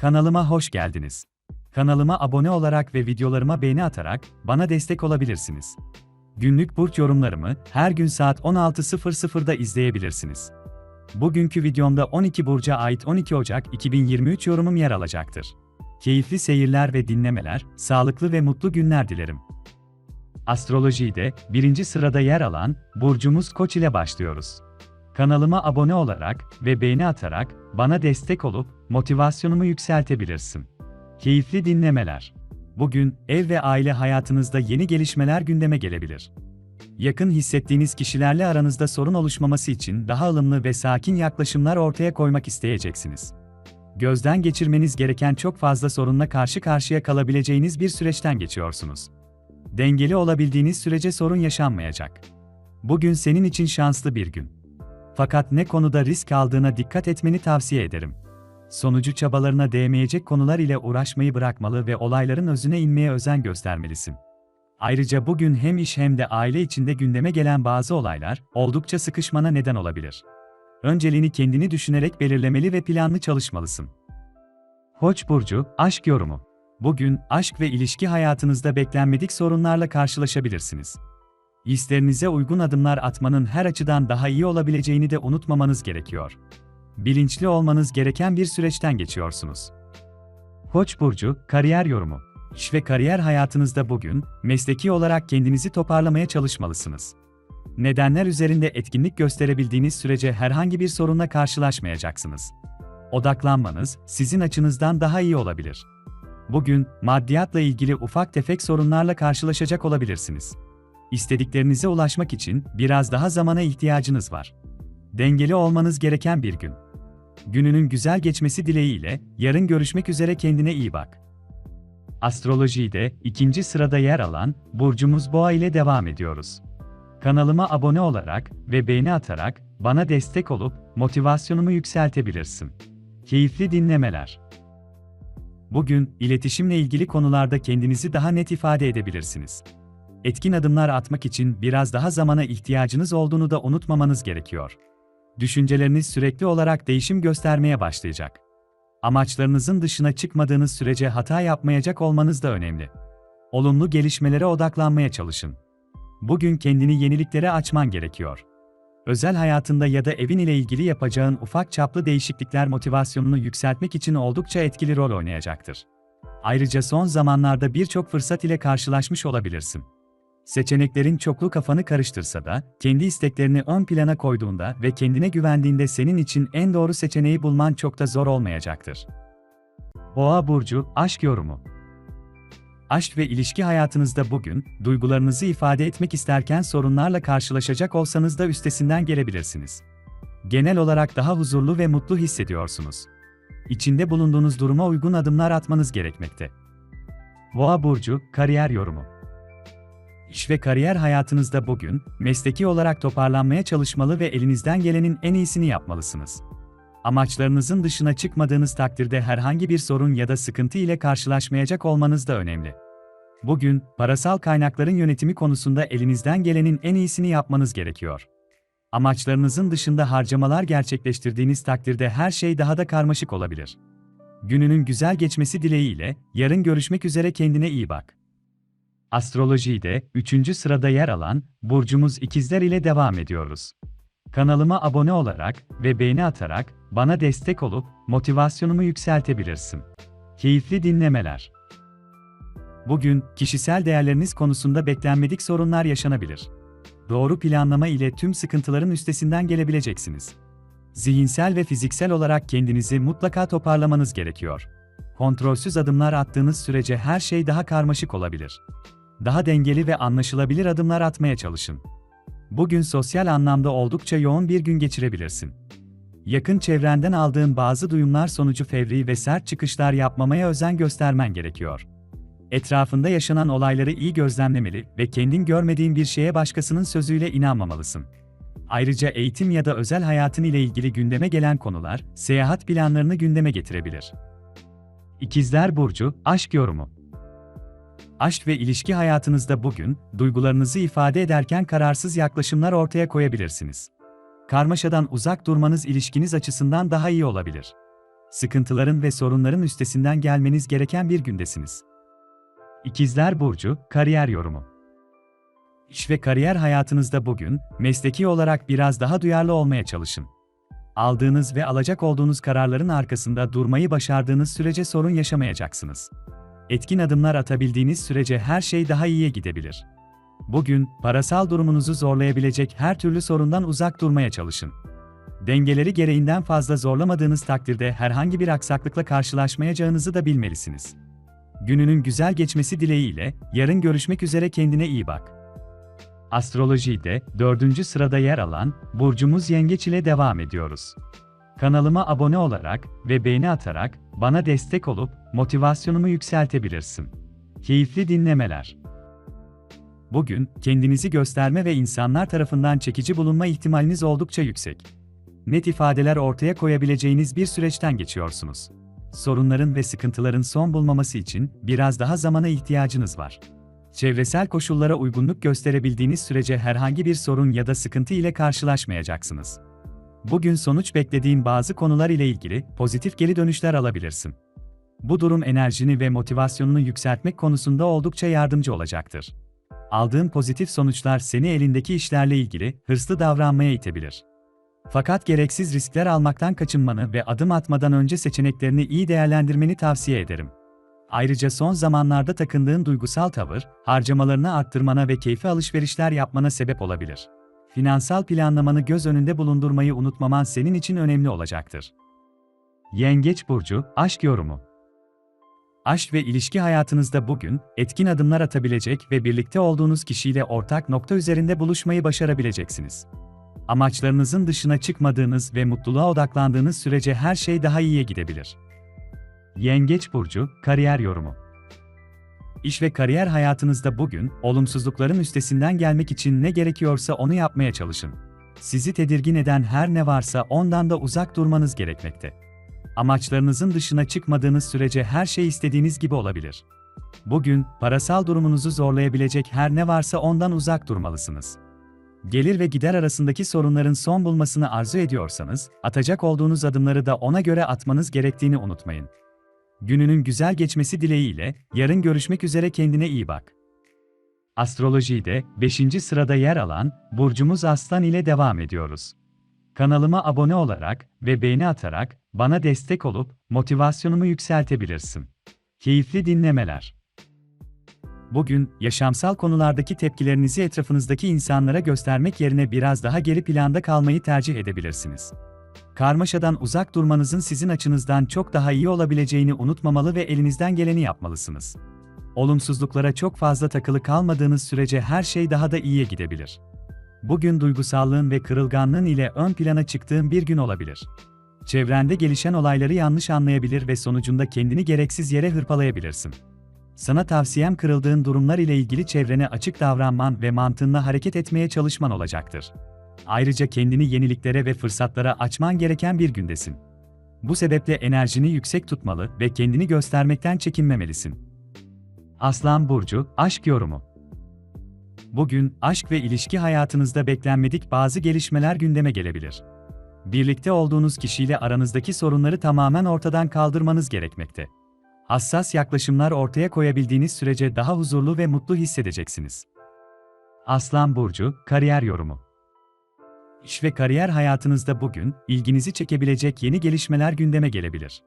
Kanalıma hoş geldiniz. Kanalıma abone olarak ve videolarıma beğeni atarak bana destek olabilirsiniz. Günlük burç yorumlarımı her gün saat 16.00'da izleyebilirsiniz. Bugünkü videomda 12 burca ait 12 Ocak 2023 yorumum yer alacaktır. Keyifli seyirler ve dinlemeler, sağlıklı ve mutlu günler dilerim. Astrolojide birinci sırada yer alan burcumuz Koç ile başlıyoruz. Kanalıma abone olarak ve beğeni atarak bana destek olup motivasyonumu yükseltebilirsin. Keyifli dinlemeler. Bugün ev ve aile hayatınızda yeni gelişmeler gündeme gelebilir. Yakın hissettiğiniz kişilerle aranızda sorun oluşmaması için daha ılımlı ve sakin yaklaşımlar ortaya koymak isteyeceksiniz. Gözden geçirmeniz gereken çok fazla sorunla karşı karşıya kalabileceğiniz bir süreçten geçiyorsunuz. Dengeli olabildiğiniz sürece sorun yaşanmayacak. Bugün senin için şanslı bir gün. Fakat ne konuda risk aldığına dikkat etmeni tavsiye ederim. Sonucu çabalarına değmeyecek konular ile uğraşmayı bırakmalı ve olayların özüne inmeye özen göstermelisin. Ayrıca bugün hem iş hem de aile içinde gündeme gelen bazı olaylar oldukça sıkışmana neden olabilir. Önceliğini kendini düşünerek belirlemeli ve planlı çalışmalısın. Koç burcu aşk yorumu. Bugün aşk ve ilişki hayatınızda beklenmedik sorunlarla karşılaşabilirsiniz. İsterinize uygun adımlar atmanın her açıdan daha iyi olabileceğini de unutmamanız gerekiyor. Bilinçli olmanız gereken bir süreçten geçiyorsunuz. Koç burcu kariyer yorumu. İş ve kariyer hayatınızda bugün mesleki olarak kendinizi toparlamaya çalışmalısınız. Nedenler üzerinde etkinlik gösterebildiğiniz sürece herhangi bir sorunla karşılaşmayacaksınız. Odaklanmanız sizin açınızdan daha iyi olabilir. Bugün maddiyatla ilgili ufak tefek sorunlarla karşılaşacak olabilirsiniz. İstediklerinize ulaşmak için biraz daha zamana ihtiyacınız var. Dengeli olmanız gereken bir gün. Gününün güzel geçmesi dileğiyle yarın görüşmek üzere kendine iyi bak. Astrolojide ikinci sırada yer alan burcumuz Boğa ile devam ediyoruz. Kanalıma abone olarak ve beğeni atarak bana destek olup motivasyonumu yükseltebilirsin. Keyifli dinlemeler. Bugün iletişimle ilgili konularda kendinizi daha net ifade edebilirsiniz. Etkin adımlar atmak için biraz daha zamana ihtiyacınız olduğunu da unutmamanız gerekiyor. Düşünceleriniz sürekli olarak değişim göstermeye başlayacak. Amaçlarınızın dışına çıkmadığınız sürece hata yapmayacak olmanız da önemli. Olumlu gelişmelere odaklanmaya çalışın. Bugün kendini yeniliklere açman gerekiyor. Özel hayatında ya da evin ile ilgili yapacağın ufak çaplı değişiklikler motivasyonunu yükseltmek için oldukça etkili rol oynayacaktır. Ayrıca son zamanlarda birçok fırsat ile karşılaşmış olabilirsin. Seçeneklerin çoklu kafanı karıştırsa da, kendi isteklerini ön plana koyduğunda ve kendine güvendiğinde senin için en doğru seçeneği bulman çok da zor olmayacaktır. Boğa burcu aşk yorumu. Aşk ve ilişki hayatınızda bugün duygularınızı ifade etmek isterken sorunlarla karşılaşacak olsanız da üstesinden gelebilirsiniz. Genel olarak daha huzurlu ve mutlu hissediyorsunuz. İçinde bulunduğunuz duruma uygun adımlar atmanız gerekmekte. Boğa burcu kariyer yorumu. İş ve kariyer hayatınızda bugün, mesleki olarak toparlanmaya çalışmalı ve elinizden gelenin en iyisini yapmalısınız. Amaçlarınızın dışına çıkmadığınız takdirde herhangi bir sorun ya da sıkıntı ile karşılaşmayacak olmanız da önemli. Bugün, parasal kaynakların yönetimi konusunda elinizden gelenin en iyisini yapmanız gerekiyor. Amaçlarınızın dışında harcamalar gerçekleştirdiğiniz takdirde her şey daha da karmaşık olabilir. Gününün güzel geçmesi dileğiyle, yarın görüşmek üzere kendine iyi bak. Astrolojide 3. sırada yer alan burcumuz ikizler ile devam ediyoruz. Kanalıma abone olarak ve beğeni atarak bana destek olup motivasyonumu yükseltebilirsin. Keyifli dinlemeler. Bugün kişisel değerleriniz konusunda beklenmedik sorunlar yaşanabilir. Doğru planlama ile tüm sıkıntıların üstesinden gelebileceksiniz. Zihinsel ve fiziksel olarak kendinizi mutlaka toparlamanız gerekiyor. Kontrolsüz adımlar attığınız sürece her şey daha karmaşık olabilir daha dengeli ve anlaşılabilir adımlar atmaya çalışın. Bugün sosyal anlamda oldukça yoğun bir gün geçirebilirsin. Yakın çevrenden aldığın bazı duyumlar sonucu fevri ve sert çıkışlar yapmamaya özen göstermen gerekiyor. Etrafında yaşanan olayları iyi gözlemlemeli ve kendin görmediğin bir şeye başkasının sözüyle inanmamalısın. Ayrıca eğitim ya da özel hayatın ile ilgili gündeme gelen konular, seyahat planlarını gündeme getirebilir. İkizler Burcu, Aşk Yorumu aşk ve ilişki hayatınızda bugün, duygularınızı ifade ederken kararsız yaklaşımlar ortaya koyabilirsiniz. Karmaşadan uzak durmanız ilişkiniz açısından daha iyi olabilir. sıkıntıların ve sorunların üstesinden gelmeniz gereken bir gündesiniz. İkizler Burcu, Kariyer Yorumu İş ve kariyer hayatınızda bugün, mesleki olarak biraz daha duyarlı olmaya çalışın. Aldığınız ve alacak olduğunuz kararların arkasında durmayı başardığınız sürece sorun yaşamayacaksınız. Etkin adımlar atabildiğiniz sürece her şey daha iyiye gidebilir. Bugün, parasal durumunuzu zorlayabilecek her türlü sorundan uzak durmaya çalışın. Dengeleri gereğinden fazla zorlamadığınız takdirde herhangi bir aksaklıkla karşılaşmayacağınızı da bilmelisiniz. Gününün güzel geçmesi dileğiyle, yarın görüşmek üzere kendine iyi bak. Astrolojide dördüncü sırada yer alan burcumuz Yengeç ile devam ediyoruz. Kanalıma abone olarak ve beğeni atarak bana destek olup motivasyonumu yükseltebilirsin. Keyifli dinlemeler. Bugün kendinizi gösterme ve insanlar tarafından çekici bulunma ihtimaliniz oldukça yüksek. Net ifadeler ortaya koyabileceğiniz bir süreçten geçiyorsunuz. Sorunların ve sıkıntıların son bulmaması için biraz daha zamana ihtiyacınız var. Çevresel koşullara uygunluk gösterebildiğiniz sürece herhangi bir sorun ya da sıkıntı ile karşılaşmayacaksınız. Bugün sonuç beklediğin bazı konular ile ilgili pozitif geri dönüşler alabilirsin. Bu durum enerjini ve motivasyonunu yükseltmek konusunda oldukça yardımcı olacaktır. Aldığın pozitif sonuçlar seni elindeki işlerle ilgili hırslı davranmaya itebilir. Fakat gereksiz riskler almaktan kaçınmanı ve adım atmadan önce seçeneklerini iyi değerlendirmeni tavsiye ederim. Ayrıca son zamanlarda takındığın duygusal tavır, harcamalarını arttırmana ve keyfi alışverişler yapmana sebep olabilir. Finansal planlamanı göz önünde bulundurmayı unutmaman senin için önemli olacaktır. Yengeç burcu, aşk yorumu. Aşk ve ilişki hayatınızda bugün etkin adımlar atabilecek ve birlikte olduğunuz kişiyle ortak nokta üzerinde buluşmayı başarabileceksiniz. Amaçlarınızın dışına çıkmadığınız ve mutluluğa odaklandığınız sürece her şey daha iyiye gidebilir. Yengeç burcu, kariyer yorumu. İş ve kariyer hayatınızda bugün olumsuzlukların üstesinden gelmek için ne gerekiyorsa onu yapmaya çalışın. Sizi tedirgin eden her ne varsa ondan da uzak durmanız gerekmekte. Amaçlarınızın dışına çıkmadığınız sürece her şey istediğiniz gibi olabilir. Bugün parasal durumunuzu zorlayabilecek her ne varsa ondan uzak durmalısınız. Gelir ve gider arasındaki sorunların son bulmasını arzu ediyorsanız, atacak olduğunuz adımları da ona göre atmanız gerektiğini unutmayın. Gününün güzel geçmesi dileğiyle, yarın görüşmek üzere kendine iyi bak. Astrolojide 5. sırada yer alan burcumuz Aslan ile devam ediyoruz. Kanalıma abone olarak ve beğeni atarak bana destek olup motivasyonumu yükseltebilirsin. Keyifli dinlemeler. Bugün yaşamsal konulardaki tepkilerinizi etrafınızdaki insanlara göstermek yerine biraz daha geri planda kalmayı tercih edebilirsiniz karmaşadan uzak durmanızın sizin açınızdan çok daha iyi olabileceğini unutmamalı ve elinizden geleni yapmalısınız. Olumsuzluklara çok fazla takılı kalmadığınız sürece her şey daha da iyiye gidebilir. Bugün duygusallığın ve kırılganlığın ile ön plana çıktığın bir gün olabilir. Çevrende gelişen olayları yanlış anlayabilir ve sonucunda kendini gereksiz yere hırpalayabilirsin. Sana tavsiyem kırıldığın durumlar ile ilgili çevrene açık davranman ve mantığınla hareket etmeye çalışman olacaktır. Ayrıca kendini yeniliklere ve fırsatlara açman gereken bir gündesin. Bu sebeple enerjini yüksek tutmalı ve kendini göstermekten çekinmemelisin. Aslan burcu aşk yorumu. Bugün aşk ve ilişki hayatınızda beklenmedik bazı gelişmeler gündeme gelebilir. Birlikte olduğunuz kişiyle aranızdaki sorunları tamamen ortadan kaldırmanız gerekmekte. Hassas yaklaşımlar ortaya koyabildiğiniz sürece daha huzurlu ve mutlu hissedeceksiniz. Aslan burcu kariyer yorumu. İş ve kariyer hayatınızda bugün ilginizi çekebilecek yeni gelişmeler gündeme gelebilir.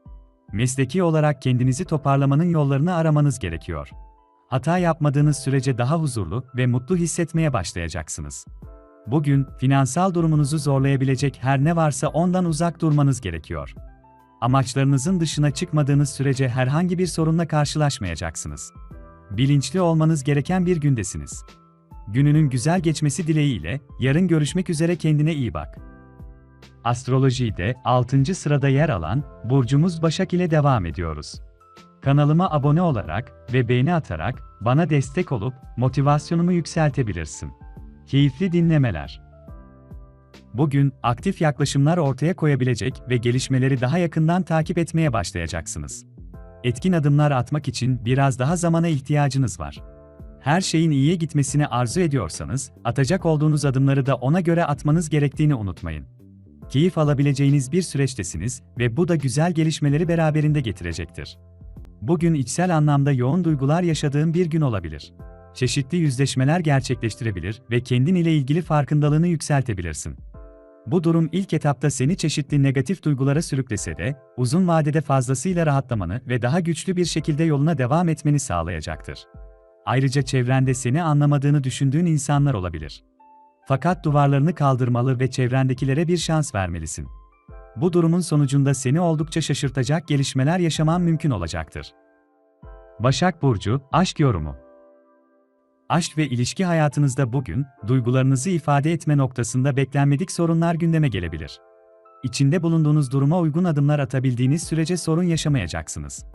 Mesleki olarak kendinizi toparlamanın yollarını aramanız gerekiyor. Hata yapmadığınız sürece daha huzurlu ve mutlu hissetmeye başlayacaksınız. Bugün finansal durumunuzu zorlayabilecek her ne varsa ondan uzak durmanız gerekiyor. Amaçlarınızın dışına çıkmadığınız sürece herhangi bir sorunla karşılaşmayacaksınız. Bilinçli olmanız gereken bir gündesiniz. Gününün güzel geçmesi dileğiyle, yarın görüşmek üzere kendine iyi bak. Astrolojide 6. sırada yer alan burcumuz Başak ile devam ediyoruz. Kanalıma abone olarak ve beğeni atarak bana destek olup motivasyonumu yükseltebilirsin. Keyifli dinlemeler. Bugün aktif yaklaşımlar ortaya koyabilecek ve gelişmeleri daha yakından takip etmeye başlayacaksınız. Etkin adımlar atmak için biraz daha zamana ihtiyacınız var her şeyin iyiye gitmesini arzu ediyorsanız, atacak olduğunuz adımları da ona göre atmanız gerektiğini unutmayın. keyif alabileceğiniz bir süreçtesiniz ve bu da güzel gelişmeleri beraberinde getirecektir. Bugün içsel anlamda yoğun duygular yaşadığın bir gün olabilir. Çeşitli yüzleşmeler gerçekleştirebilir ve kendin ile ilgili farkındalığını yükseltebilirsin. Bu durum ilk etapta seni çeşitli negatif duygulara sürüklese de, uzun vadede fazlasıyla rahatlamanı ve daha güçlü bir şekilde yoluna devam etmeni sağlayacaktır. Ayrıca çevrende seni anlamadığını düşündüğün insanlar olabilir. Fakat duvarlarını kaldırmalı ve çevrendekilere bir şans vermelisin. Bu durumun sonucunda seni oldukça şaşırtacak gelişmeler yaşaman mümkün olacaktır. Başak Burcu, Aşk Yorumu Aşk ve ilişki hayatınızda bugün, duygularınızı ifade etme noktasında beklenmedik sorunlar gündeme gelebilir. İçinde bulunduğunuz duruma uygun adımlar atabildiğiniz sürece sorun yaşamayacaksınız.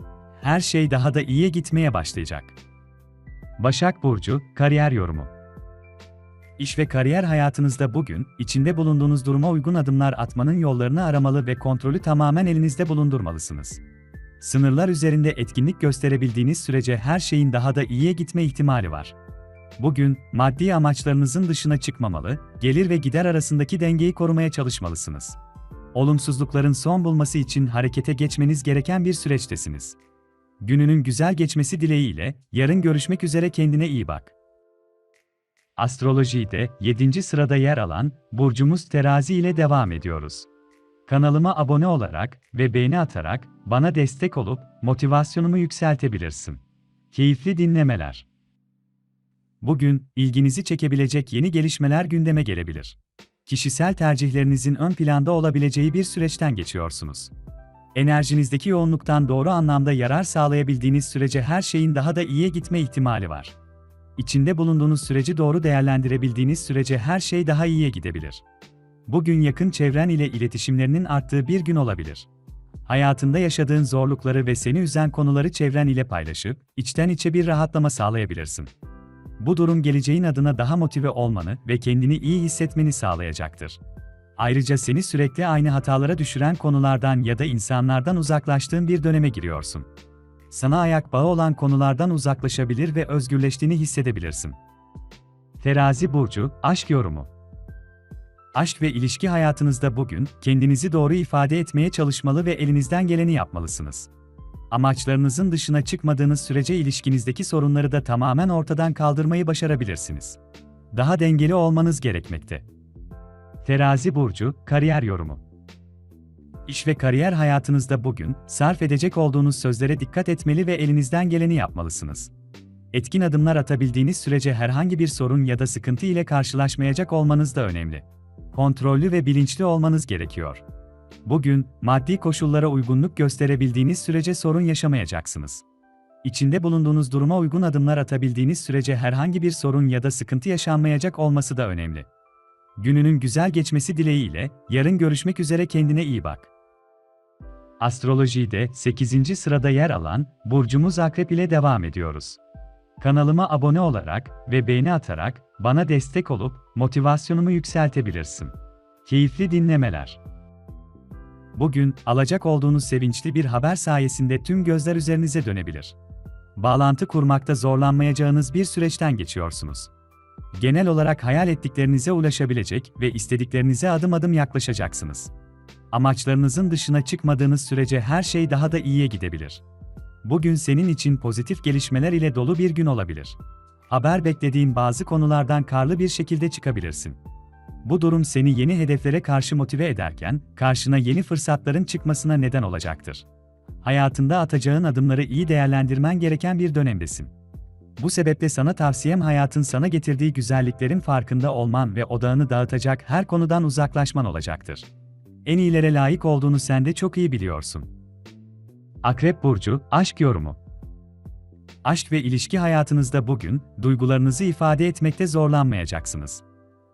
Her şey daha da iyiye gitmeye başlayacak. Başak Burcu, Kariyer Yorumu İş ve kariyer hayatınızda bugün, içinde bulunduğunuz duruma uygun adımlar atmanın yollarını aramalı ve kontrolü tamamen elinizde bulundurmalısınız. Sınırlar üzerinde etkinlik gösterebildiğiniz sürece her şeyin daha da iyiye gitme ihtimali var. Bugün, maddi amaçlarınızın dışına çıkmamalı, gelir ve gider arasındaki dengeyi korumaya çalışmalısınız. Olumsuzlukların son bulması için harekete geçmeniz gereken bir süreçtesiniz. Gününün güzel geçmesi dileğiyle, yarın görüşmek üzere kendine iyi bak. Astrolojide 7. sırada yer alan burcumuz Terazi ile devam ediyoruz. Kanalıma abone olarak ve beğeni atarak bana destek olup motivasyonumu yükseltebilirsin. Keyifli dinlemeler. Bugün ilginizi çekebilecek yeni gelişmeler gündeme gelebilir. Kişisel tercihlerinizin ön planda olabileceği bir süreçten geçiyorsunuz. Enerjinizdeki yoğunluktan doğru anlamda yarar sağlayabildiğiniz sürece her şeyin daha da iyiye gitme ihtimali var. İçinde bulunduğunuz süreci doğru değerlendirebildiğiniz sürece her şey daha iyiye gidebilir. Bugün yakın çevren ile iletişimlerinin arttığı bir gün olabilir. Hayatında yaşadığın zorlukları ve seni üzen konuları çevren ile paylaşıp, içten içe bir rahatlama sağlayabilirsin. Bu durum geleceğin adına daha motive olmanı ve kendini iyi hissetmeni sağlayacaktır. Ayrıca seni sürekli aynı hatalara düşüren konulardan ya da insanlardan uzaklaştığın bir döneme giriyorsun. Sana ayak bağı olan konulardan uzaklaşabilir ve özgürleştiğini hissedebilirsin. Terazi burcu, aşk yorumu. Aşk ve ilişki hayatınızda bugün kendinizi doğru ifade etmeye çalışmalı ve elinizden geleni yapmalısınız. Amaçlarınızın dışına çıkmadığınız sürece ilişkinizdeki sorunları da tamamen ortadan kaldırmayı başarabilirsiniz. Daha dengeli olmanız gerekmekte. Terazi burcu, kariyer yorumu. İş ve kariyer hayatınızda bugün sarf edecek olduğunuz sözlere dikkat etmeli ve elinizden geleni yapmalısınız. Etkin adımlar atabildiğiniz sürece herhangi bir sorun ya da sıkıntı ile karşılaşmayacak olmanız da önemli. Kontrollü ve bilinçli olmanız gerekiyor. Bugün, maddi koşullara uygunluk gösterebildiğiniz sürece sorun yaşamayacaksınız. İçinde bulunduğunuz duruma uygun adımlar atabildiğiniz sürece herhangi bir sorun ya da sıkıntı yaşanmayacak olması da önemli. Gününün güzel geçmesi dileğiyle, yarın görüşmek üzere kendine iyi bak. Astrolojide 8. sırada yer alan burcumuz Akrep ile devam ediyoruz. Kanalıma abone olarak ve beğeni atarak bana destek olup motivasyonumu yükseltebilirsin. Keyifli dinlemeler. Bugün alacak olduğunuz sevinçli bir haber sayesinde tüm gözler üzerinize dönebilir. Bağlantı kurmakta zorlanmayacağınız bir süreçten geçiyorsunuz. Genel olarak hayal ettiklerinize ulaşabilecek ve istediklerinize adım adım yaklaşacaksınız. Amaçlarınızın dışına çıkmadığınız sürece her şey daha da iyiye gidebilir. Bugün senin için pozitif gelişmeler ile dolu bir gün olabilir. Haber beklediğin bazı konulardan karlı bir şekilde çıkabilirsin. Bu durum seni yeni hedeflere karşı motive ederken, karşına yeni fırsatların çıkmasına neden olacaktır. Hayatında atacağın adımları iyi değerlendirmen gereken bir dönemdesin. Bu sebeple sana tavsiyem hayatın sana getirdiği güzelliklerin farkında olman ve odağını dağıtacak her konudan uzaklaşman olacaktır. En iyilere layık olduğunu sen de çok iyi biliyorsun. Akrep Burcu, Aşk Yorumu Aşk ve ilişki hayatınızda bugün, duygularınızı ifade etmekte zorlanmayacaksınız.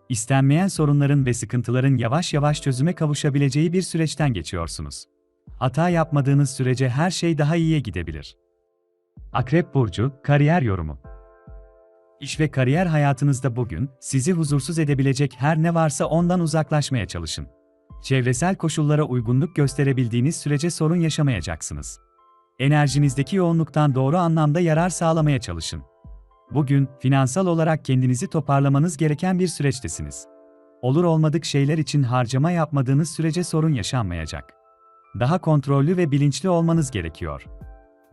İstenmeyen sorunların ve sıkıntıların yavaş yavaş çözüme kavuşabileceği bir süreçten geçiyorsunuz. Hata yapmadığınız sürece her şey daha iyiye gidebilir. Akrep Burcu, Kariyer Yorumu İş ve kariyer hayatınızda bugün, sizi huzursuz edebilecek her ne varsa ondan uzaklaşmaya çalışın. Çevresel koşullara uygunluk gösterebildiğiniz sürece sorun yaşamayacaksınız. Enerjinizdeki yoğunluktan doğru anlamda yarar sağlamaya çalışın. Bugün, finansal olarak kendinizi toparlamanız gereken bir süreçtesiniz. Olur olmadık şeyler için harcama yapmadığınız sürece sorun yaşanmayacak. Daha kontrollü ve bilinçli olmanız gerekiyor.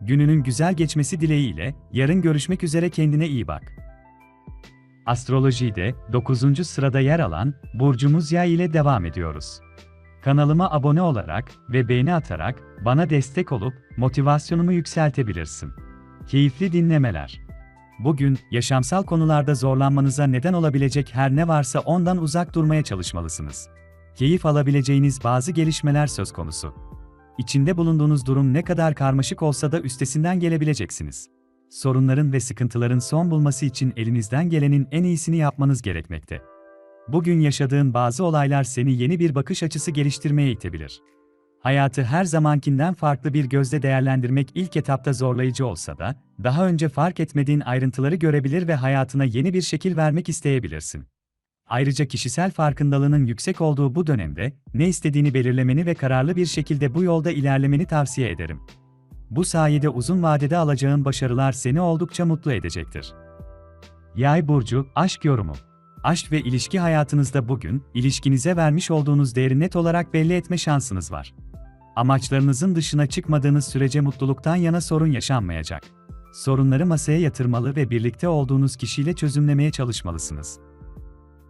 Gününün güzel geçmesi dileğiyle, yarın görüşmek üzere kendine iyi bak. Astrolojide 9. sırada yer alan burcumuz Yay ile devam ediyoruz. Kanalıma abone olarak ve beğeni atarak bana destek olup motivasyonumu yükseltebilirsin. Keyifli dinlemeler. Bugün yaşamsal konularda zorlanmanıza neden olabilecek her ne varsa ondan uzak durmaya çalışmalısınız. Keyif alabileceğiniz bazı gelişmeler söz konusu. İçinde bulunduğunuz durum ne kadar karmaşık olsa da üstesinden gelebileceksiniz. Sorunların ve sıkıntıların son bulması için elinizden gelenin en iyisini yapmanız gerekmekte. Bugün yaşadığın bazı olaylar seni yeni bir bakış açısı geliştirmeye itebilir. Hayatı her zamankinden farklı bir gözle değerlendirmek ilk etapta zorlayıcı olsa da, daha önce fark etmediğin ayrıntıları görebilir ve hayatına yeni bir şekil vermek isteyebilirsin. Ayrıca kişisel farkındalığının yüksek olduğu bu dönemde, ne istediğini belirlemeni ve kararlı bir şekilde bu yolda ilerlemeni tavsiye ederim. Bu sayede uzun vadede alacağın başarılar seni oldukça mutlu edecektir. Yay burcu, aşk yorumu. Aşk ve ilişki hayatınızda bugün, ilişkinize vermiş olduğunuz değeri net olarak belli etme şansınız var. Amaçlarınızın dışına çıkmadığınız sürece mutluluktan yana sorun yaşanmayacak. Sorunları masaya yatırmalı ve birlikte olduğunuz kişiyle çözümlemeye çalışmalısınız.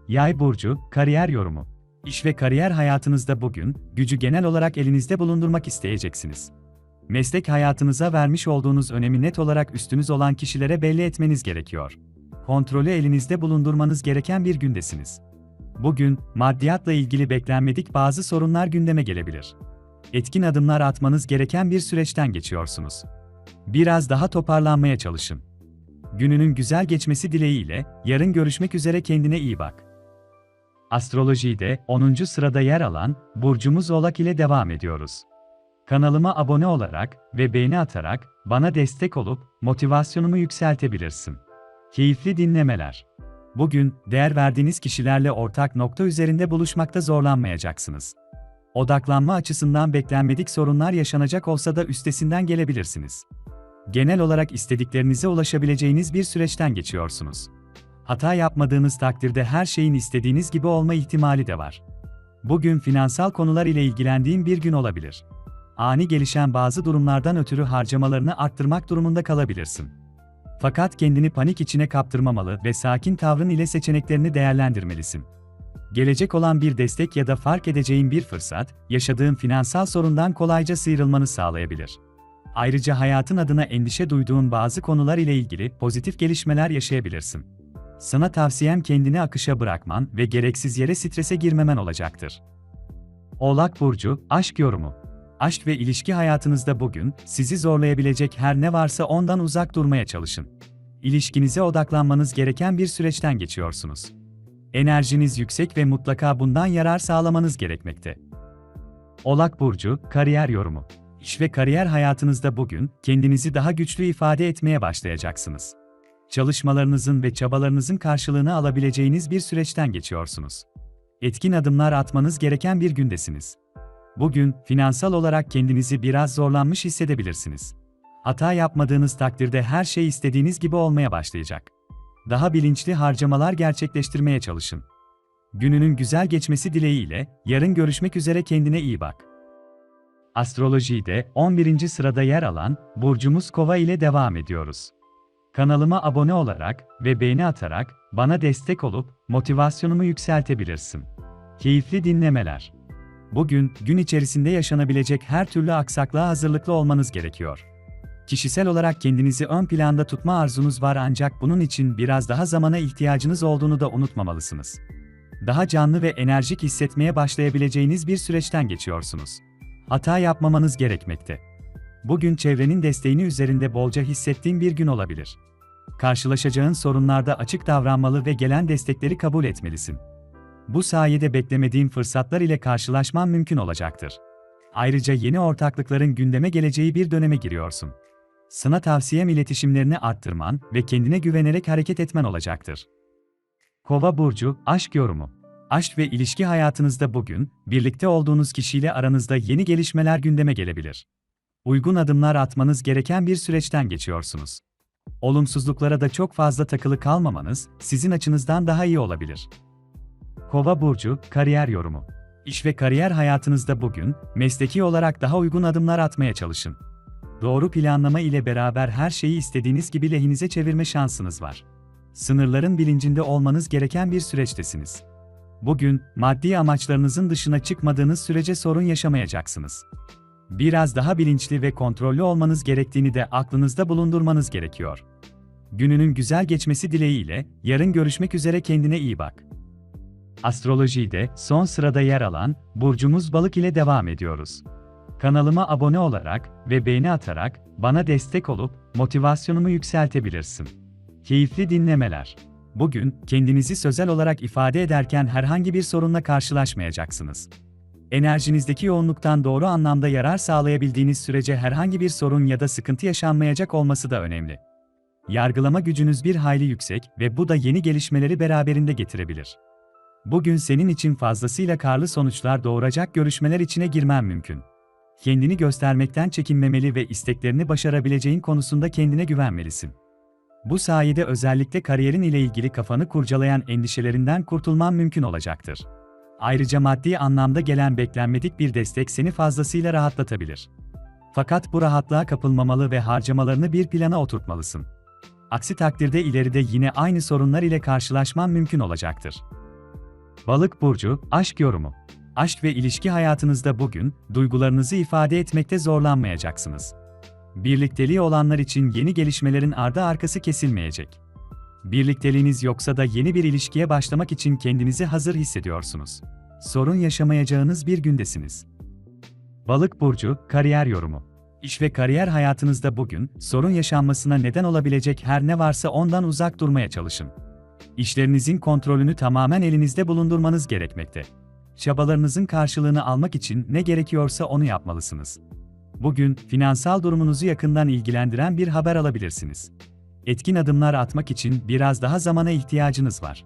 Yay burcu, kariyer yorumu. İş ve kariyer hayatınızda bugün, gücü genel olarak elinizde bulundurmak isteyeceksiniz. Meslek hayatınıza vermiş olduğunuz önemi net olarak üstünüz olan kişilere belli etmeniz gerekiyor. Kontrolü elinizde bulundurmanız gereken bir gündesiniz. Bugün, maddiyatla ilgili beklenmedik bazı sorunlar gündeme gelebilir. Etkin adımlar atmanız gereken bir süreçten geçiyorsunuz. Biraz daha toparlanmaya çalışın. Gününün güzel geçmesi dileğiyle, yarın görüşmek üzere kendine iyi bak. Astrolojide 10. sırada yer alan burcumuz Oğlak ile devam ediyoruz. Kanalıma abone olarak ve beğeni atarak bana destek olup motivasyonumu yükseltebilirsin. Keyifli dinlemeler. Bugün değer verdiğiniz kişilerle ortak nokta üzerinde buluşmakta zorlanmayacaksınız. Odaklanma açısından beklenmedik sorunlar yaşanacak olsa da üstesinden gelebilirsiniz. Genel olarak istediklerinize ulaşabileceğiniz bir süreçten geçiyorsunuz. Hata yapmadığınız takdirde her şeyin istediğiniz gibi olma ihtimali de var. Bugün finansal konular ile ilgilendiğin bir gün olabilir. Ani gelişen bazı durumlardan ötürü harcamalarını arttırmak durumunda kalabilirsin. Fakat kendini panik içine kaptırmamalı ve sakin tavrın ile seçeneklerini değerlendirmelisin. Gelecek olan bir destek ya da fark edeceğin bir fırsat, yaşadığın finansal sorundan kolayca sıyrılmanı sağlayabilir. Ayrıca hayatın adına endişe duyduğun bazı konular ile ilgili pozitif gelişmeler yaşayabilirsin. Sana tavsiyem kendini akışa bırakman ve gereksiz yere strese girmemen olacaktır. Oğlak Burcu, Aşk Yorumu Aşk ve ilişki hayatınızda bugün, sizi zorlayabilecek her ne varsa ondan uzak durmaya çalışın. İlişkinize odaklanmanız gereken bir süreçten geçiyorsunuz. Enerjiniz yüksek ve mutlaka bundan yarar sağlamanız gerekmekte. Oğlak Burcu, Kariyer Yorumu İş ve kariyer hayatınızda bugün, kendinizi daha güçlü ifade etmeye başlayacaksınız. Çalışmalarınızın ve çabalarınızın karşılığını alabileceğiniz bir süreçten geçiyorsunuz. Etkin adımlar atmanız gereken bir gündesiniz. Bugün, finansal olarak kendinizi biraz zorlanmış hissedebilirsiniz. Hata yapmadığınız takdirde her şey istediğiniz gibi olmaya başlayacak. Daha bilinçli harcamalar gerçekleştirmeye çalışın. Gününün güzel geçmesi dileğiyle, yarın görüşmek üzere kendine iyi bak. Astrolojide 11. sırada yer alan burcumuz Kova ile devam ediyoruz. Kanalıma abone olarak ve beğeni atarak bana destek olup motivasyonumu yükseltebilirsin. Keyifli dinlemeler. Bugün gün içerisinde yaşanabilecek her türlü aksaklığa hazırlıklı olmanız gerekiyor. Kişisel olarak kendinizi ön planda tutma arzunuz var ancak bunun için biraz daha zamana ihtiyacınız olduğunu da unutmamalısınız. Daha canlı ve enerjik hissetmeye başlayabileceğiniz bir süreçten geçiyorsunuz. Hata yapmamanız gerekmekte. Bugün çevrenin desteğini üzerinde bolca hissettiğin bir gün olabilir. Karşılaşacağın sorunlarda açık davranmalı ve gelen destekleri kabul etmelisin. Bu sayede beklemediğin fırsatlar ile karşılaşman mümkün olacaktır. Ayrıca yeni ortaklıkların gündeme geleceği bir döneme giriyorsun. Sana tavsiyem iletişimlerini arttırman ve kendine güvenerek hareket etmen olacaktır. Kova burcu aşk yorumu. Aşk ve ilişki hayatınızda bugün birlikte olduğunuz kişiyle aranızda yeni gelişmeler gündeme gelebilir. Uygun adımlar atmanız gereken bir süreçten geçiyorsunuz. Olumsuzluklara da çok fazla takılı kalmamanız sizin açınızdan daha iyi olabilir. Kova burcu kariyer yorumu. İş ve kariyer hayatınızda bugün mesleki olarak daha uygun adımlar atmaya çalışın. Doğru planlama ile beraber her şeyi istediğiniz gibi lehinize çevirme şansınız var. Sınırların bilincinde olmanız gereken bir süreçtesiniz. Bugün maddi amaçlarınızın dışına çıkmadığınız sürece sorun yaşamayacaksınız. Biraz daha bilinçli ve kontrollü olmanız gerektiğini de aklınızda bulundurmanız gerekiyor. Gününün güzel geçmesi dileğiyle yarın görüşmek üzere kendine iyi bak. Astrolojide son sırada yer alan burcumuz balık ile devam ediyoruz. Kanalıma abone olarak ve beğeni atarak bana destek olup motivasyonumu yükseltebilirsin. Keyifli dinlemeler. Bugün kendinizi sözel olarak ifade ederken herhangi bir sorunla karşılaşmayacaksınız. Enerjinizdeki yoğunluktan doğru anlamda yarar sağlayabildiğiniz sürece herhangi bir sorun ya da sıkıntı yaşanmayacak olması da önemli. Yargılama gücünüz bir hayli yüksek ve bu da yeni gelişmeleri beraberinde getirebilir. Bugün senin için fazlasıyla karlı sonuçlar doğuracak görüşmeler içine girmen mümkün. Kendini göstermekten çekinmemeli ve isteklerini başarabileceğin konusunda kendine güvenmelisin. Bu sayede özellikle kariyerin ile ilgili kafanı kurcalayan endişelerinden kurtulman mümkün olacaktır. Ayrıca maddi anlamda gelen beklenmedik bir destek seni fazlasıyla rahatlatabilir. Fakat bu rahatlığa kapılmamalı ve harcamalarını bir plana oturtmalısın. Aksi takdirde ileride yine aynı sorunlar ile karşılaşman mümkün olacaktır. Balık burcu aşk yorumu. Aşk ve ilişki hayatınızda bugün duygularınızı ifade etmekte zorlanmayacaksınız. Birlikteliği olanlar için yeni gelişmelerin ardı arkası kesilmeyecek. Birlikteliğiniz yoksa da yeni bir ilişkiye başlamak için kendinizi hazır hissediyorsunuz. Sorun yaşamayacağınız bir gündesiniz. Balık burcu kariyer yorumu. İş ve kariyer hayatınızda bugün sorun yaşanmasına neden olabilecek her ne varsa ondan uzak durmaya çalışın. İşlerinizin kontrolünü tamamen elinizde bulundurmanız gerekmekte. Çabalarınızın karşılığını almak için ne gerekiyorsa onu yapmalısınız. Bugün finansal durumunuzu yakından ilgilendiren bir haber alabilirsiniz. Etkin adımlar atmak için biraz daha zamana ihtiyacınız var.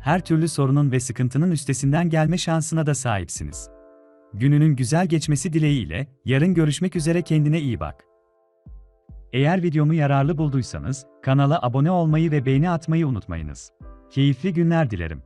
Her türlü sorunun ve sıkıntının üstesinden gelme şansına da sahipsiniz. Gününün güzel geçmesi dileğiyle yarın görüşmek üzere kendine iyi bak. Eğer videomu yararlı bulduysanız kanala abone olmayı ve beğeni atmayı unutmayınız. Keyifli günler dilerim.